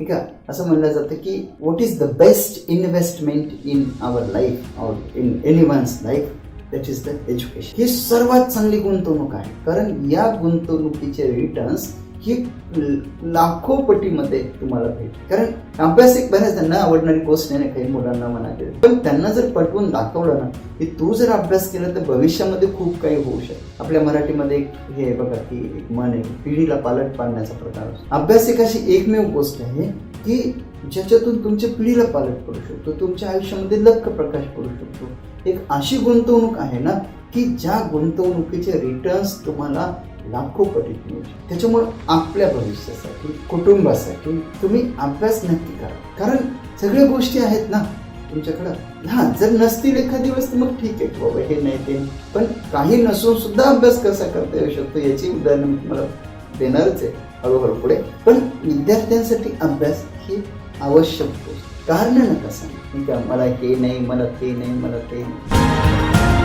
ठीक आहे? असं म्हणलं जातं की what is the best investment in our life और in any one's life that is the education ही सर्वात चांगली गुंतवणूक आहे. कारण या गुंतवणुकीचे रिटर्न्स ही लाखो पटीमध्ये तुम्हाला भेट. कारण अभ्यास एक बऱ्याच त्यांना आवडणारी गोष्ट नाही ना काही मुलांना म्हणाले पण त्यांना जर पटवून दाखवलं ना की तू जर अभ्यास केला तर भविष्यामध्ये खूप काही होऊ शकतं आपल्या मराठीमध्ये एक हे आहे बघा की एक मन आहे पिढीला पालट पाडण्याचा प्रकार असतो. अभ्यास एक अशी एकमेव गोष्ट आहे की ज्याच्यातून तुमच्या पिढीला पालट पडू शकतो तुमच्या आयुष्यामध्ये लक्क प्रकाश पडू शकतो. एक अशी गुंतवणूक आहे ना की ज्या गुंतवणुकीचे रिटर्न्स तुम्हाला लाखो पटीत मिळू त्याच्यामुळे आपल्या भविष्यासाठी कुटुंबासाठी तुम्ही अभ्यास नक्की करा. कारण सगळ्या गोष्टी आहेत ना तुमच्याकडं. हा जर नसतील एखादी वेळेस मग ठीक आहे बाबा हे नाही ते. पण काही नसून सुद्धा अभ्यास कसा करता येऊ शकतो याची उदाहरणं मी तुम्हाला देणारच आहे हळूहळू पुढे. पण विद्यार्थ्यांसाठी अभ्यास ही आवश्यक गोष्ट. कारण नका सांग. मला हे नाही मला ते नाही मला ते नाही.